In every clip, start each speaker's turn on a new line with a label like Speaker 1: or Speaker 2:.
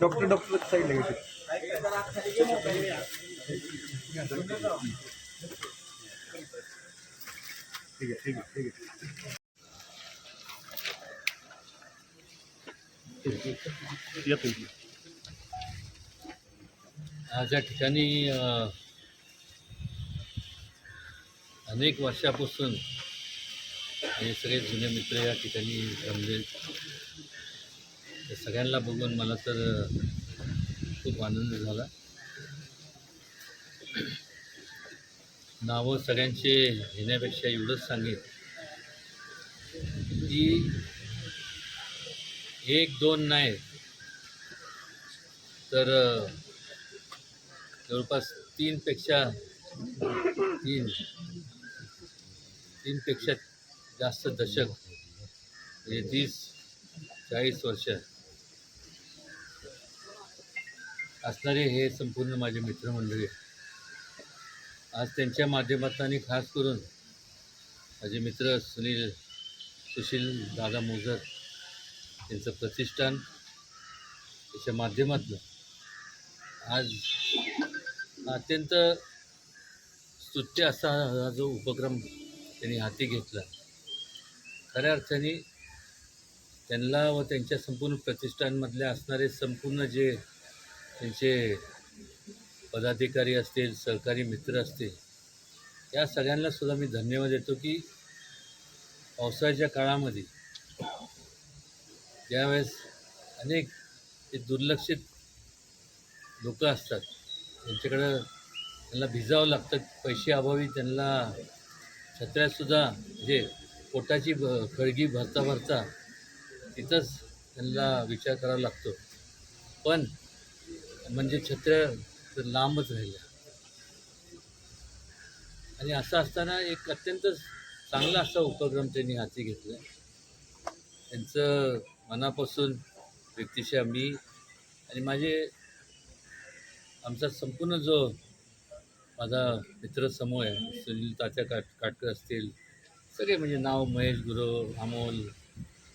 Speaker 1: Doctor doctor साईडला ठीक आहे ठीक आहे ठीक आहे. या
Speaker 2: आज या ठिकाणी अनेक वर्षापासून हे सगळे जुने मित्र या ठिकाणी जमले. तर सगळ्यांना बघून मला तर खूप आनंद झाला. नावं सगळ्यांचे घेण्यापेक्षा एवढंच सांगेन की एक दोन नाही तर जवळपास तीनपेक्षा तीन तीनपेक्षा जास्त दशक म्हणजे तीस चाळीस वर्ष. असणारे हे संपूर्ण माझे मित्रमंडळी. आज त्यांच्या माध्यमातून आणि खास करून माझे मित्र सुनील सुशील दादा मोजर यांचं प्रतिष्ठान त्याच्या माध्यमातून आज अत्यंत स्तुत्य असा हा जो उपक्रम त्यांनी हाती घेतला. खऱ्या अर्थाने त्यांना व त्यांच्या संपूर्ण प्रतिष्ठानमधले असणारे संपूर्ण जे त्यांचे पदाधिकारी असतील सहकारी मित्र असतील या सगळ्यांना सुद्धा मी धन्यवाद देतो की पावसाळ्याच्या काळामध्ये ज्यावेळेस अनेक ते दुर्लक्षित लोक असतात त्यांच्याकडं त्यांना भिजावं लागतं पैसे अभावी त्यांना छत्र्यातसुद्धा म्हणजे पोटाची ब खळगी भरता भरता तिथंच त्यांना विचार करावा लागतो. पण म्हणजे छत्र्या तर लांबच राहिल्या. आणि असं असताना एक अत्यंत चांगला असा उपक्रम त्यांनी हाती घेतला. त्यांचं मनापासून व्यक्तिशा मी आणि माझे आमचा संपूर्ण जो माझा मित्रसमूह आहे सुनील तात्या काट काटकर असतील सगळे म्हणजे नाव महेश गुरव अमोल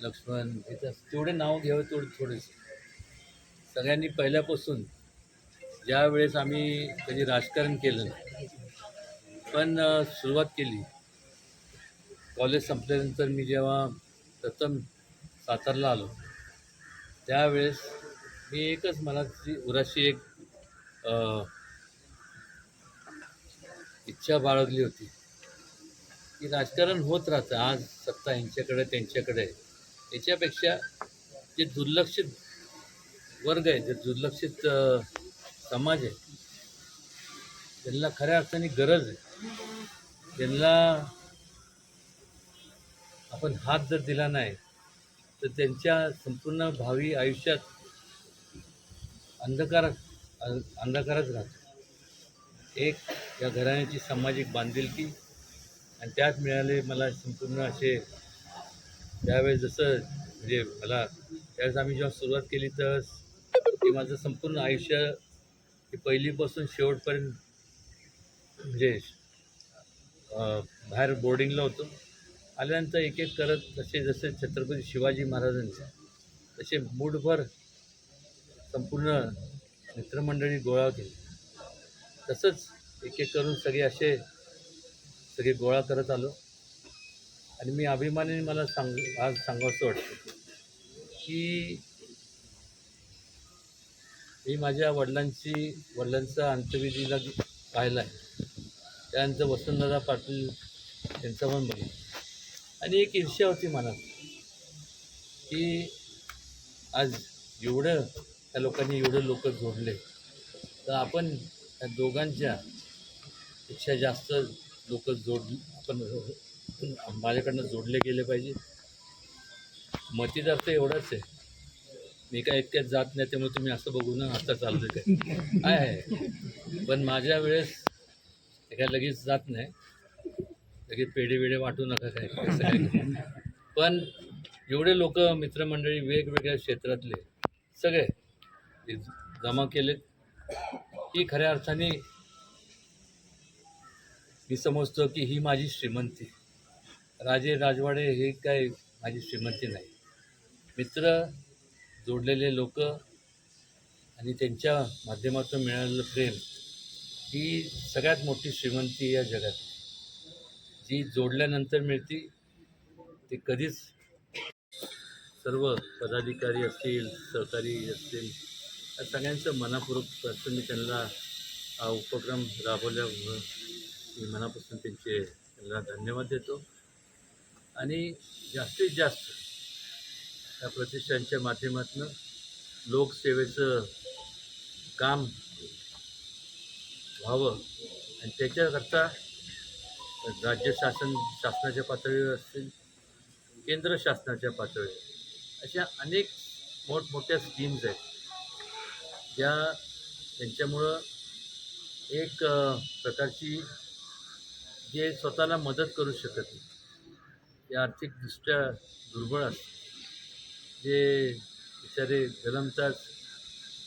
Speaker 2: लक्ष्मण इथं तेवढे नाव घ्यावं तेवढे थोडेसे. सगळ्यांनी पहिल्यापासून ज्या वेळेस आम्ही कधी राजकारण केलं नाही. पण सुरुवात केली कॉलेज संपल्यानंतर मी जेव्हा प्रथम सातारला आलो त्यावेळेस मी एकच मनाची उराशी एक इच्छा बाळगली होती की राजकारण होत राहतं आज सत्ता यांच्याकडे त्यांच्याकडे याच्यापेक्षा जे दुर्लक्षित वर्ग आहे जे दुर्लक्षित समाज आहे. त्यांना खऱ्या अर्थाने गरज आहे. त्यांना आपण हात जर दिला नाही तर त्यांच्या संपूर्ण भावी आयुष्यात अंधकार अंधकारच राहतो. एक या घराण्याची सामाजिक बांधिलकी आणि त्यात मिळाले मला संपूर्ण असे त्यावेळेस जसं म्हणजे मला त्यावेळेस आम्ही जेव्हा सुरुवात केली तर ते माझं संपूर्ण आयुष्य की पहिलीपासून शेवटपर्यंत म्हणजे बाहेर बोर्डिंगला होतो. आल्यानंतर एक एक करत जसे जसे छत्रपती शिवाजी महाराजांचे तसे मूठभर संपूर्ण मित्रमंडळी गोळा केली. तसंच एक एक करून सगळे असे सगळे गोळा करत आलो. आणि मी अभिमानाने मला सांग आज सांगावंसं वाटतं की मी माझ्या वडिलांची वडिलांचा अंत्यविधीला पाहिला आहे. त्यानंतर वसंतदादा पाटील यांचा पण बघितलं. आणि एक ईर्ष्या होती मनात की आज एवढं त्या लोकांनी एवढं लोक जोडले तर आपण त्या दोघांच्या पेक्षा जास्त लोक जोड आपण माझ्याकडनं जोडले गेले पाहिजे. मतीदार तर एवढाच आहे. मी काय एकट्यात जात नाही त्यामुळे तुम्ही असं बघू ना आता चालतं काय. आहे पण माझ्या वेळेस काय लगेच जात नाही. लगेच पेढे वेढे वाटू नका काय पण एवढे लोक मित्रमंडळी वेगवेगळ्या क्षेत्रातले सगळे जमा केलेत. की खऱ्या अर्थाने मी समजतो की ही माझी श्रीमंती. राजे राजवाडे हे काय माझी श्रीमंती नाही. मित्र जोडलेले लोक आणि त्यांच्या माध्यमातून मिळालेलं प्रेम ही सगळ्यात मोठी श्रीमंती या जगात. जी जोडल्यानंतर मिळती ती कधीच सर्व पदाधिकारी असतील सहकारी असतील या सगळ्यांचं मनापूर्वक असं मी त्यांना हा उपक्रम राबवल्यामुळं मी मनापासून त्यांचे त्यांना धन्यवाद देतो. आणि जास्तीत जास्त या प्रतिष्ठानच्या माध्यमातून लोकसेवेचं काम व्हावं आणि त्याच्याकरता राज्य शासन शासनाच्या पातळीवर असतील केंद्र शासनाच्या पातळीवर अशा अनेक मोठमोठ्या स्कीम्स आहेत. ज्या त्यांच्यामुळं एक प्रकारची जे स्वतःला मदत करू शकत नाही ते आर्थिकदृष्ट्या दुर्बळ असतात जे बिचारे धर्मचाच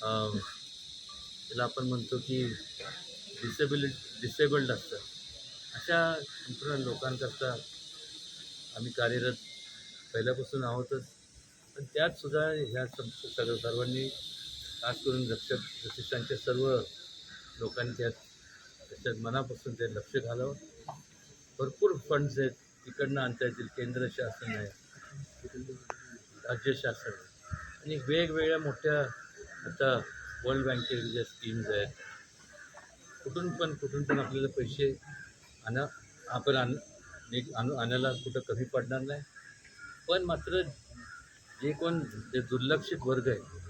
Speaker 2: त्याला आपण म्हणतो की डिसेबिलि डिसेबल्ड असतात. अशा संपूर्ण लोकांकरता आम्ही कार्यरत पहिल्यापासून आहोतच. पण त्यातसुद्धा ह्या सं सर्व सर्वांनी खास करून लक्ष प्रतिष्ठानच्या सर्व लोकांनी त्यात त्याच्यात मनापासून ते लक्ष घालावं. भरपूर फंड्स आहेत. तिकडनं आणता येतील. केंद्र शासन आहे. राज्यशासन. आणि वेगवेगळ्या मोठ्या आता वर्ल्ड बँकेच्या ज्या स्कीम्स आहेत कुठून पण कुठून पण आपल्याला पैसे आणा आपण आण आणू आणायला कुठं कमी पडणार नाही. पण मात्र जे कोण जे दुर्लक्षित वर्ग आहे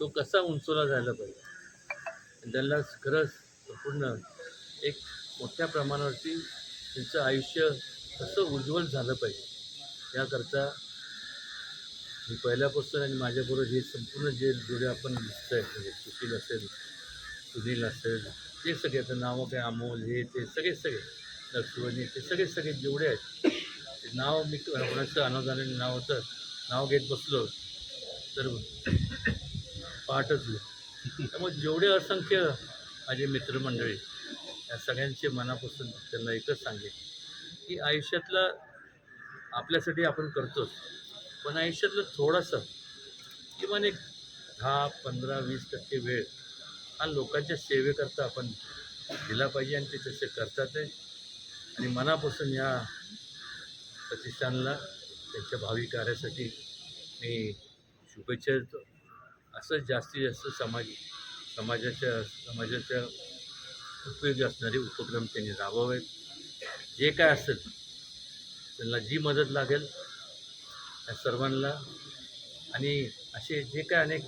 Speaker 2: तो कसा उंचवला जायला पाहिजे? त्यांना खरंच संपूर्ण एक मोठ्या प्रमाणावरती त्यांचं आयुष्य कसं उज्ज्वल झालं पाहिजे याकरता मी पहिल्यापासून आणि माझ्याबरोबर हे संपूर्ण जे जोडे आपण दिसत आहेत म्हणजे सुशील असेल सुनील असेल ते सगळे आता नावं काय अमोल हे ते सगळे सगळे लक्ष्मणी ते सगळे सगळे जेवढे आहेत ते नाव मी कोणाचं अनुदानाने नाव होतं नाव घेत बसलो तर पाठच त्यामुळे जेवढे असंख्य माझे मित्रमंडळी या सगळ्यांचे मनापासून त्यांना एकच सांगेन की आयुष्यातलं आपल्यासाठी आपण करतोच. पण आयुष्यातलं थोडंसं किमान एक दहा पंधरा वीस टक्के वेळ हा लोकांच्या सेवेकरता आपण दिला पाहिजे आणि ते तसे करतात आहे. आणि मनापासून या प्रतिष्ठानला त्यांच्या भावी कार्यासाठी मी शुभेच्छा देतो. असंच जास्तीत जास्त समाज समाजाच्या समाजाच्या उपयोगी असणारे उपक्रम त्यांनी राबवावेत. जे काय असेल त्यांना जी मदत लागेल सर्वांना. आणि असे जे काय अनेक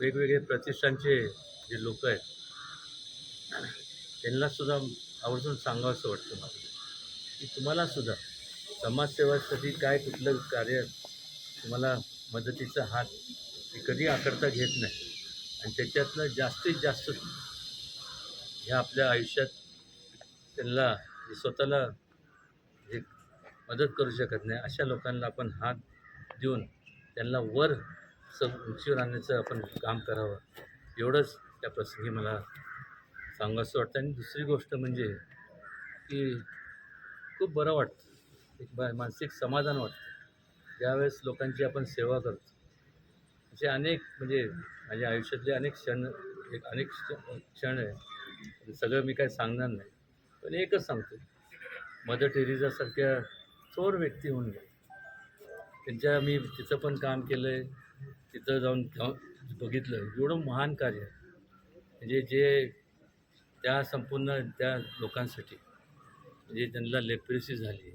Speaker 2: वेगवेगळे प्रतिष्ठानचे जे लोक आहेत त्यांनासुद्धा आवर्जून सांगावं असं वाटतं मला. की तुम्हालासुद्धा समाजसेवासाठी काय कुठलं कार्य तुम्हाला मदतीचा हात हे कधी आकडता घेत नाही. आणि त्याच्यातनं जास्तीत जास्त ह्या आपल्या आयुष्यात त्यांना स्वतःला हे मदत करू शकत नाही अशा लोकांना आपण हात देऊन त्यांना वर स उंचीवर आणण्याचं आपण काम करावं. एवढंच त्या प्रसंगी मला सांगावंसं वाटतं. आणि दुसरी गोष्ट म्हणजे की खूप बरं वाटतं. एक मानसिक समाधान वाटतं. ज्यावेळेस लोकांची आपण सेवा करतो. असे अनेक म्हणजे माझ्या आयुष्यातले अनेक क्षण एक अनेक क्ष- क्षण आहे. सगळं मी काय सांगणार नाही. पण एकच सांगतो. मदर टेरिजासारख्या थोर व्यक्ती होऊन गेले. त्यांच्या मी तिचं पण काम केलं आहे तिथं जाऊन बघितलं. एवढं महान कार्य. म्हणजे जे त्या संपूर्ण त्या लोकांसाठी म्हणजे त्यांना लेप्रेसी झाली.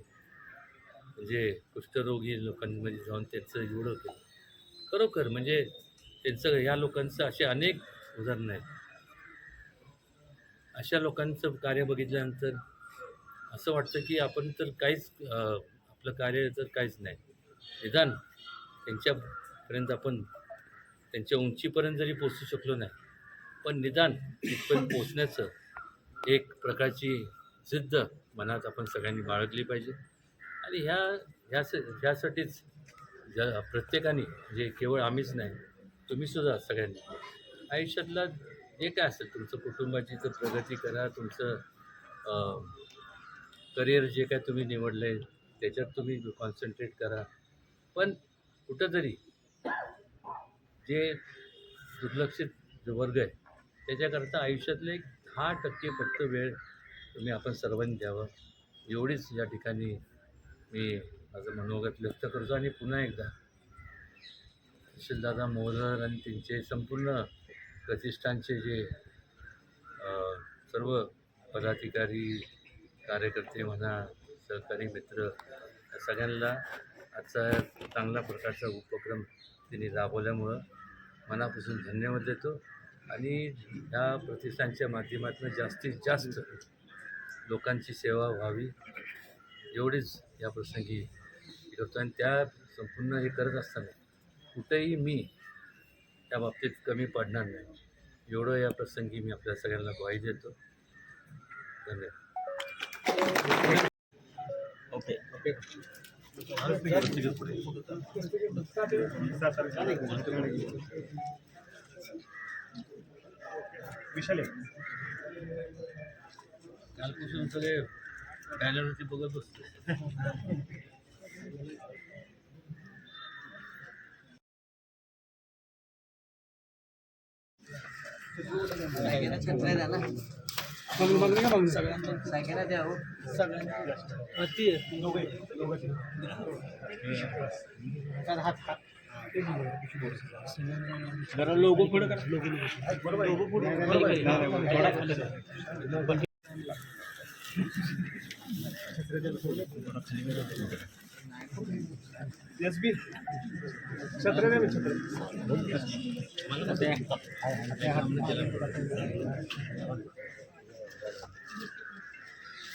Speaker 2: म्हणजे कुष्ठरोगी लोकांमध्ये जाऊन त्यांचं एवढं केलं. खरोखर म्हणजे त्यांचं ह्या लोकांचं असे अनेक उदाहरणं आहेत. अशा लोकांचं कार्य बघितल्यानंतर असं वाटतं की आपण तर काहीच आपलं कार्य तर काहीच नाही. निदान त्यांच्यापर्यंत आपण त्यांच्या उंचीपर्यंत जरी पोचू शकलो नाही पण निदान तिथपर्यंत पोचण्याचं एक प्रकारची जिद्द मनात आपण सगळ्यांनी बाळगली पाहिजे. आणि ह्या ह्यास ह्यासाठीच ज प्रत्येकाने जे केवळ आम्हीच नाही तुम्हीसुद्धा सगळ्यांनी आयुष्यातला जे काय असेल तुमचं कुटुंबाची तर प्रगती करा तुमचं करिअर जे काय तुम्ही निवडलं आहे त्याच्यात तुम्ही कॉन्सन्ट्रेट करा. पण कुठंतरी जे दुर्लक्षित जो वर्ग आहे त्याच्याकरता आयुष्यातले एक दहा टक्के फक्त वेळ तुम्ही आपण सर्वांनी द्यावं. एवढीच या ठिकाणी मी माझं मनोगत व्यक्त करतो आणि पुन्हा एकदा सुशीलदादा मोहर आणि त्यांचे संपूर्ण प्रतिष्ठानचे जे सर्व पदाधिकारी कार्यकर्ते म्हणा सहकारी मित्र या सगळ्यांना आजचा चांगला प्रकारचा उपक्रम त्यांनी राबवल्यामुळं मनापासून धन्यवाद देतो. आणि या प्रतिष्ठानच्या माध्यमातून जास्तीत जास्त लोकांची सेवा व्हावी एवढीच या प्रसंगी करतो. आणि त्या संपूर्ण हे करत असताना कुठेही मी त्या बाबतीत कमी पडणार नाही. एवढं या प्रसंगी मी आपल्या सगळ्यांना ग्वाही देतो. धन्यवाद. Okay okay.
Speaker 1: বিশালে কালকুশ অঞ্চলে ডাইনামিটি প্রকল্প विशाल
Speaker 2: कालपासून सगळे बॅनरवरती बघत बसतो
Speaker 1: जरा लोगो पुढे करा. लोगो पुढे. एस बी छत्र द्या ना, छत्र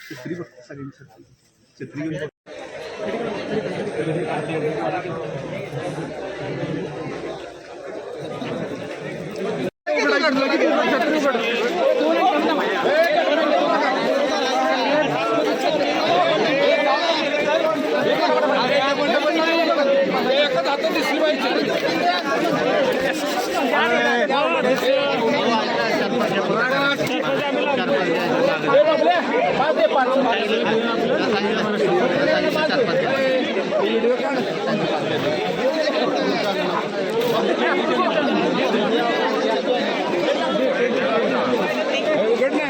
Speaker 1: छत्री बघ सगळ्यांची. छत्री घेऊन छत्री उघड ना